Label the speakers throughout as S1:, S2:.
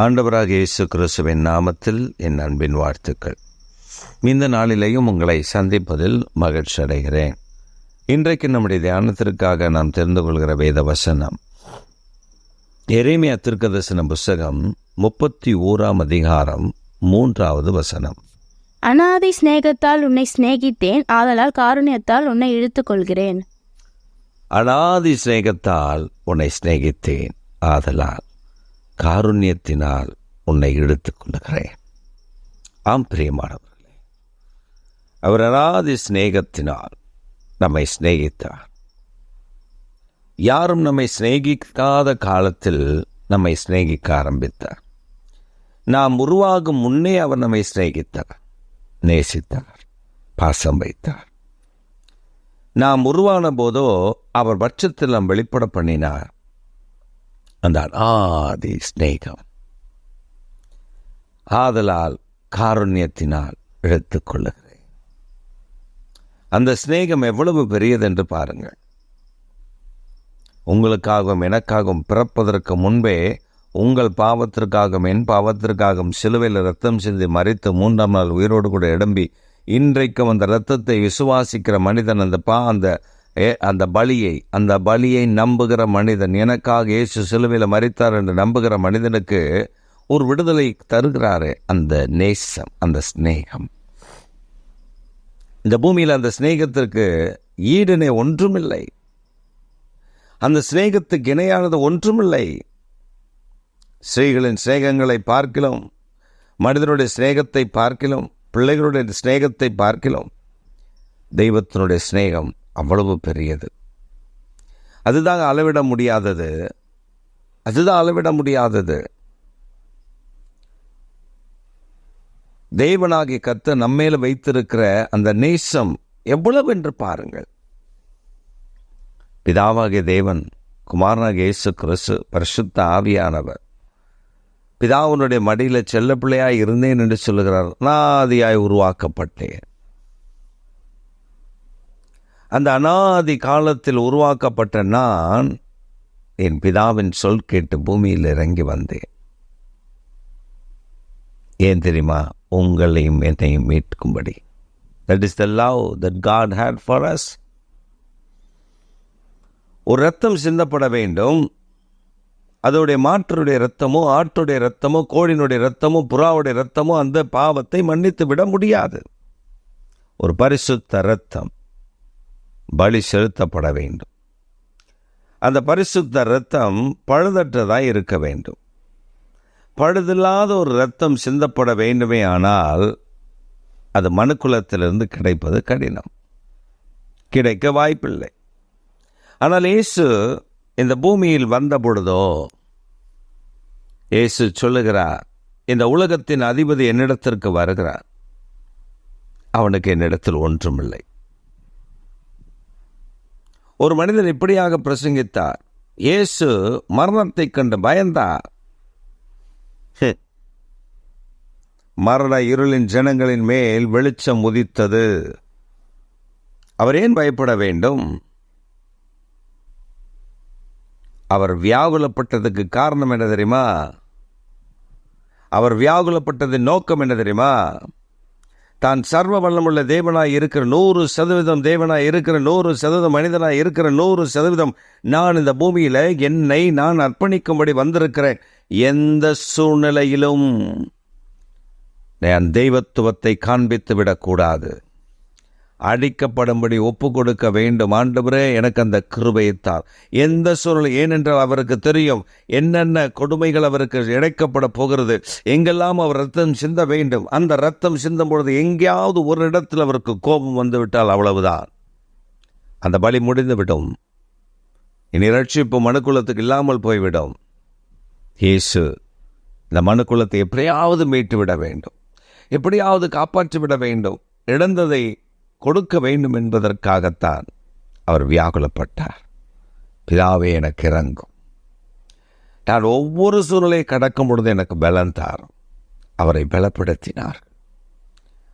S1: ஆண்டவராக இயேசு கிறிஸ்துவின் நாமத்தில் என் அன்பின் வாழ்த்துக்கள் இந்த நாளிலேயும் உங்களை சந்திப்பதில் மகிழ்ச்சி அடைகிறேன் இன்றைக்கு நம்முடைய தியானத்திற்காக நாம் தெரிந்து கொள்கிற வேத வசனம் எரேமியா திருக்கதர்சன புஸ்தகம் முப்பத்தி ஓராம் அதிகாரம் மூன்றாவது வசனம் அனாதை சிநேகத்தால் உன்னை சிநேகித்தேன் ஆதலால் காரணியத்தால் உன்னை இழுத்துக்கொள்கிறேன்
S2: கொள்கிறேன் அனாதி சிநேகத்தால் உன்னை சிநேகித்தேன் ஆதலால் காருண்யத்தினால் உன்னை இழுத்து கொள்ளுகிறேன் ஆம் பிரியமானவர்களே அவர் அனாதி சிநேகத்தினால் நம்மை சிநேகித்தார் யாரும் நம்மை சிநேகிக்காத காலத்தில் நம்மை சிநேகிக்க ஆரம்பித்தார் நாம் உருவாகும் முன்னே அவர் நம்மை சிநேகித்தார் நேசித்தார் பாசம் வைத்தார் நாம் உருவான போதோ அவர் பட்சத்தில் நாம் வெளிப்பட பண்ணினார் அந்த ஆதி ஸ்நேகம் ஆதலால் காருண்யத்தினால் எடுத்துக்கொள்ளுகிறேன் அந்த ஸ்நேகம் எவ்வளவு பெரியது என்று பாருங்கள் உங்களுக்காகவும் எனக்காகவும் பிறப்பதற்கு முன்பே உங்கள் பாவத்திற்காகவும் என் பாவத்திற்காகவும் சிலுவையில் ரத்தம் சிந்தி மறித்து மூன்றாம் நாள் உயிரோடு கூட இடம்பி இன்றைக்கும் அந்த ரத்தத்தை விசுவாசிக்கிற மனிதன் அந்த பா அந்த அந்த பலியை அந்த பலியை நம்புகிற மனிதன் எனக்காக இயேசு சிலுவையில் மறித்தார் என்று நம்புகிற மனிதனுக்கு ஒரு விடுதலை தருகிறாரே அந்த நேசம் அந்த ஸ்நேகம் இந்த பூமியில் அந்த ஸ்நேகத்திற்கு ஈடுனே ஒன்றுமில்லை அந்த சிநேகத்துக்கு இணையானது ஒன்றுமில்லை ஸ்ரீகளின் சிநேகங்களை பார்க்கலாம் மனிதனுடைய சிநேகத்தை பார்க்கலாம் பிள்ளைகளுடைய சிநேகத்தை பார்க்கலாம் தெய்வத்தினுடைய சிநேகம் அவ்வளவு பெரியது அதுதான் அளவிட முடியாதது அதுதான் அளவிட முடியாதது தேவனாகி கத்த நம்மேல வைத்திருக்கிற அந்த நேசம் எவ்வளவு என்று பாருங்கள் பிதாவாகிய தேவன் குமாரனாக இயேசு கிறிஸ்து பரிசுத்த ஆவியானவர் பிதாவுனுடைய மடியில் செல்ல பிள்ளையாய் இருந்தேன் என்று சொல்லுகிறார் நான் ஆதியாய் உருவாக்கப்பட்டேன் அந்த அனாதி காலத்தில் உருவாக்கப்பட்ட நான் என் பிதாவின் சொல் கேட்டு பூமியில் இறங்கி வந்தேன் ஏன் தெரியுமா உங்களையும் என்னையும் மீட்கும்படி that is the love that God had for us ஒரு ரத்தம் சிந்தப்பட வேண்டும் அதோடைய மாற்றுடைய ரத்தமோ ஆட்டுடைய ரத்தமோ கோழினுடைய ரத்தமோ புறாவுடைய ரத்தமோ அந்த பாவத்தை மன்னித்து விட முடியாது ஒரு பரிசுத்த ரத்தம் பலி செலுத்தப்பட வேண்டும் அந்த பரிசுத்த இரத்தம் பழுதற்றதாக இருக்க வேண்டும் பழுதில்லாத ஒரு இரத்தம் சிந்தப்பட வேண்டுமே ஆனால் அது மனுக்குலத்திலிருந்து கிடைப்பது கடினம் கிடைக்க வாய்ப்பில்லை ஆனால் இயேசு இந்த பூமியில் வந்த பொழுதோ இயேசு சொல்லுகிறார் இந்த உலகத்தின் அதிபதி என்னிடத்திற்கு வருகிறார் அவனுக்கு என்னிடத்தில் ஒன்றுமில்லை ஒரு மனிதர் இப்படியாக பிரசங்கித்தார் இயேசு மரணத்தை கண்டு பயந்தார் மரண இருளின் ஜனங்களின் மேல் வெளிச்சம் உதித்தது அவர் ஏன் பயப்பட வேண்டும் அவர் வியாகுலப்பட்டதுக்கு காரணம் என்ன தெரியுமா அவர் வியாகுலப்பட்டதின் நோக்கம் என்ன தெரியுமா தான் சர்வ வல்லமுள்ள தேவனாய் இருக்கிற நூறு சதவீதம் தேவனாய் இருக்கிற நூறு சதவீதம் மனிதனாய் இருக்கிற நூறு சதவீதம் நான் இந்த பூமியில் என்னை நான் அர்ப்பணிக்கும்படி வந்திருக்கிறேன் எந்த சூழ்நிலையிலும் நான் தெய்வத்துவத்தை காண்பித்து விடக்கூடாது அடிக்கப்படும்படி ஒப்பு கொடுக்க வேண்டும் ஆண்டவரே எனக்கு அந்த கிருபையைத்தார் எந்த சூழல் ஏனென்றால் அவருக்கு தெரியும் என்னென்ன கொடுமைகள் அவருக்கு இழைக்கப்பட போகிறது எங்கெல்லாம் அவர் ரத்தம் சிந்த வேண்டும் அந்த ரத்தம் சிந்தும் பொழுது எங்கேயாவது ஒரு இடத்தில் அவருக்கு கோபம் வந்துவிட்டால் அவ்வளவுதான் அந்த பலி முடிந்துவிடும் இனி ரட்சிப்பு மனுக்குலத்துக்கு இல்லாமல் போய்விடும் இயேசு இந்த மனுக்குலத்தை எப்படியாவது மீட்டு விட வேண்டும் எப்படியாவது காப்பாற்றி விட வேண்டும் இழந்ததை கொடுக்க வேண்டும் என்பதற்காகத்தான் அவர் வியாகுலப்பட்டார் பிதாவே எனக்கு இறங்கும் நான் ஒவ்வொரு சூழலை கடக்கும் பொழுது எனக்கு பலன் தாரும் அவரை பலப்படுத்தினார்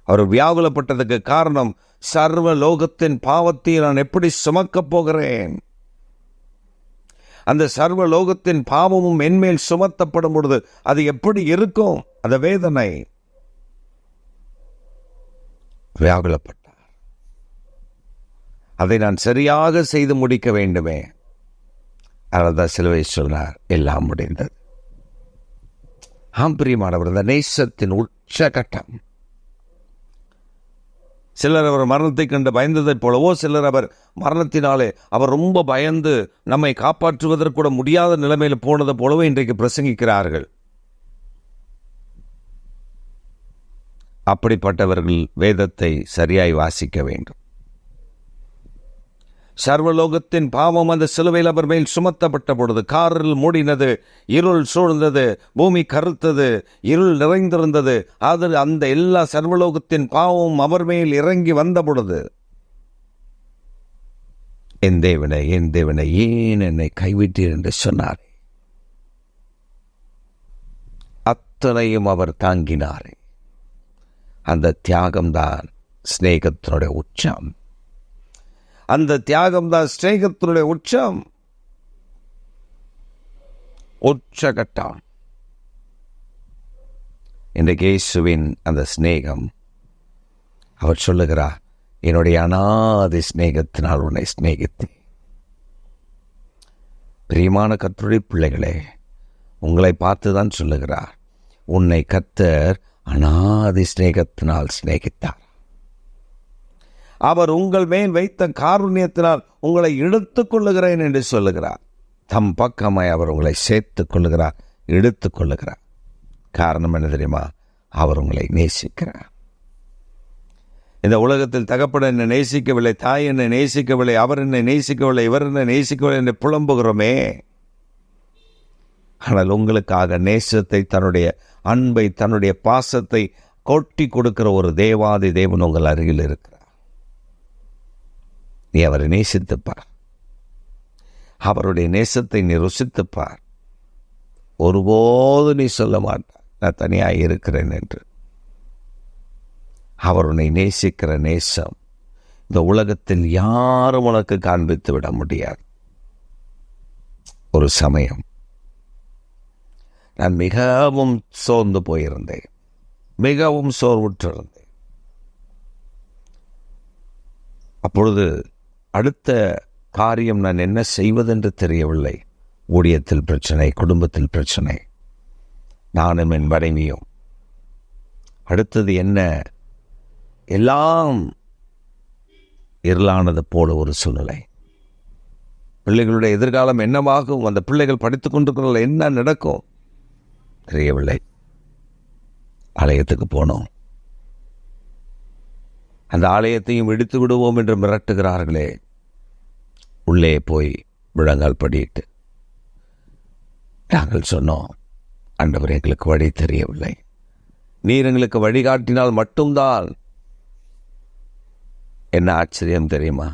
S2: அவர் வியாகுலப்பட்டதுக்கு காரணம் சர்வ லோகத்தின் பாவத்தை நான் எப்படி சுமக்கப் போகிறேன் அந்த சர்வ லோகத்தின் பாவமும் என்மேல் சுமத்தப்படும் பொழுது அது எப்படி இருக்கும் அந்த வேதனை வியாகுலப்பட்ட அதை நான் சரியாக செய்து முடிக்க வேண்டுமே அதான் சிலுவை சொன்னார் எல்லாம் முடிந்தது ஆம் பிரியமானவர் இந்த நேசத்தின் உச்சகட்டம் சிலர் அவர் மரணத்தை கண்டு பயந்ததைப் போலவோ சிலர் அவர் மரணத்தினாலே அவர் ரொம்ப பயந்து நம்மை காப்பாற்றுவதற்கு முடியாத நிலைமையில் போனது போலவோ இன்றைக்கு பிரசங்கிக்கிறார்கள் அப்படிப்பட்டவர்கள் வேதத்தை சரியாய் வாசிக்க வேண்டும் சர்வலோகத்தின் பாவம் அந்த சிலுவையில் அவர் மேல் சுமத்தப்பட்ட பொழுது காரில் மூடினது இருள் சூழ்ந்தது பூமி கருத்தது இருள் நிறைந்திருந்தது அது அந்த எல்லா சர்வலோகத்தின் பாவமும் அவர் மேல் இறங்கி வந்த பொழுது என் தேவனை என் தேவனை ஏன் என்னை கைவிட்டீர் என்று சொன்னார் அத்தனையும் அவர் தாங்கினார் அந்த தியாகம்தான் ஸ்நேகத்தினுடைய உச்சம் அந்த தியாகம் தான் ஸ்நேகத்தினுடைய உச்சம் உச்சகட்டம் இந்த கேசுவின் அந்த ஸ்நேகம் அவர் சொல்லுகிறார் என்னுடைய அனாதி ஸ்நேகத்தினால் உன்னை ஸ்நேகித்தேன் பிரியமான கத்தருடைய பிள்ளைகளே உங்களை பார்த்து தான் சொல்லுகிறார் உன்னை கத்தர் அனாதி ஸ்நேகத்தினால் ஸ்நேகித்தார் அவர் உங்கள் மேல் வைத்த காருண்யத்தினால் உங்களை இழுத்து கொள்ளுகிறேன் என்று சொல்லுகிறார் தம் பக்கமாய் அவர் உங்களை சேர்த்து கொள்ளுகிறார் எடுத்துக் கொள்ளுகிறார் காரணம் என்ன தெரியுமா அவர் உங்களை நேசிக்கிறார் இந்த உலகத்தில் தகப்பட என்னை நேசிக்கவில்லை தாய் என்னை நேசிக்கவில்லை அவர் என்னை நேசிக்கவில்லை இவர் என்னை நேசிக்கவில்லை என்று புலம்புகிறோமே ஆனால் உங்களுக்காக நேசத்தை தன்னுடைய அன்பை தன்னுடைய பாசத்தை கொட்டி கொடுக்கிற ஒரு தேவாதி தேவன் உங்கள் அருகில் இருக்கிறார் நீ அவரை நேசித்துப்பார் அவருடைய நேசத்தை நீ ருசித்துப்பார் ஒருபோது நீ சொல்ல மாட்டார் நான் தனியாக இருக்கிறேன் என்று அவருடைய நேசிக்கிற நேசம் இந்த உலகத்தில் யாரும் உனக்கு காண்பித்து விட முடியாது ஒரு சமயம் நான் மிகவும் சோர்ந்து போயிருந்தேன் மிகவும் சோர்வுற்றிருந்தேன் அப்பொழுது அடுத்த காரியம் நான் என்ன செய்வதென்று தெரியவில்லை ஊழியத்தில் பிரச்சனை குடும்பத்தில் பிரச்சனை நானும் என் மனைவியும் அடுத்தது என்ன எல்லாம் இருளானது போல ஒரு சூழ்நிலை பிள்ளைகளுடைய எதிர்காலம் என்னவாகும் அந்த பிள்ளைகள் படித்துக் கொண்டிருக்கிற என்ன நடக்கும் தெரியவில்லை ஆலயத்துக்கு போனோம் அந்த ஆலயத்தையும் எடுத்து விடுவோம் என்று மிரட்டுகிறார்களே உள்ளே போய் விழங்கால் படியிட்டு நாங்கள் சொன்னோம் அண்டவர் எங்களுக்கு வழி தெரியவில்லை நீர் எங்களுக்கு வழிகாட்டினால் மட்டும்தான் என்ன ஆச்சரியம் தெரியுமா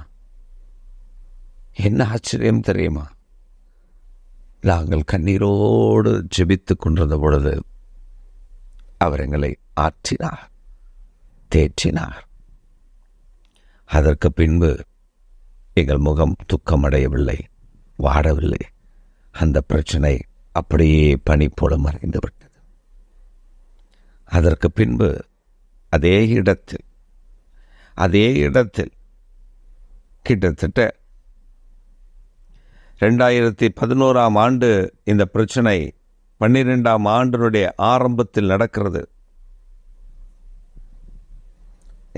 S2: என்ன ஆச்சரியம் தெரியுமா நாங்கள் கண்ணீரோடு ஜெபித்து கொண்டிருந்த பொழுது அவர் எங்களை ஆற்றினார் தேற்றினார் அதற்கு பின்பு எங்கள் முகம் துக்கமடையவில்லை வாடவில்லை அந்த பிரச்சனை அப்படியே பனி போல மறைந்து விட்டது அதற்கு பின்பு அதே இடத்தில் அதே இடத்தில் கிட்டத்தட்ட ரெண்டாயிரத்தி பதினோராம் ஆண்டு இந்த பிரச்சனை பன்னிரெண்டாம் ஆண்டினுடைய ஆரம்பத்தில் நடக்கிறது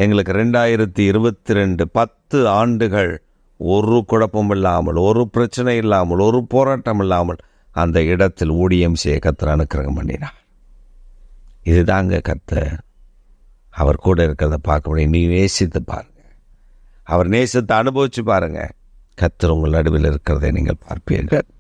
S2: எங்களுக்கு ரெண்டாயிரத்தி இருபத்தி ரெண்டு பத்து ஆண்டுகள் ஒரு குழப்பம் இல்லாமல் ஒரு பிரச்சனை இல்லாமல் ஒரு போராட்டம் இல்லாமல் அந்த இடத்தில் ஊடியம் செய்ய கத்தர் அனுக்கிரகம் பண்ணினார் இதுதாங்க கத்த அவர் கூட இருக்கிறத பார்க்க முடியும் நீ நேசித்து பாருங்கள் அவர் நேசத்தை அனுபவித்து பாருங்கள் கத்தர் உங்கள் நடுவில் இருக்கிறதை நீங்கள் பார்ப்பீர்கள்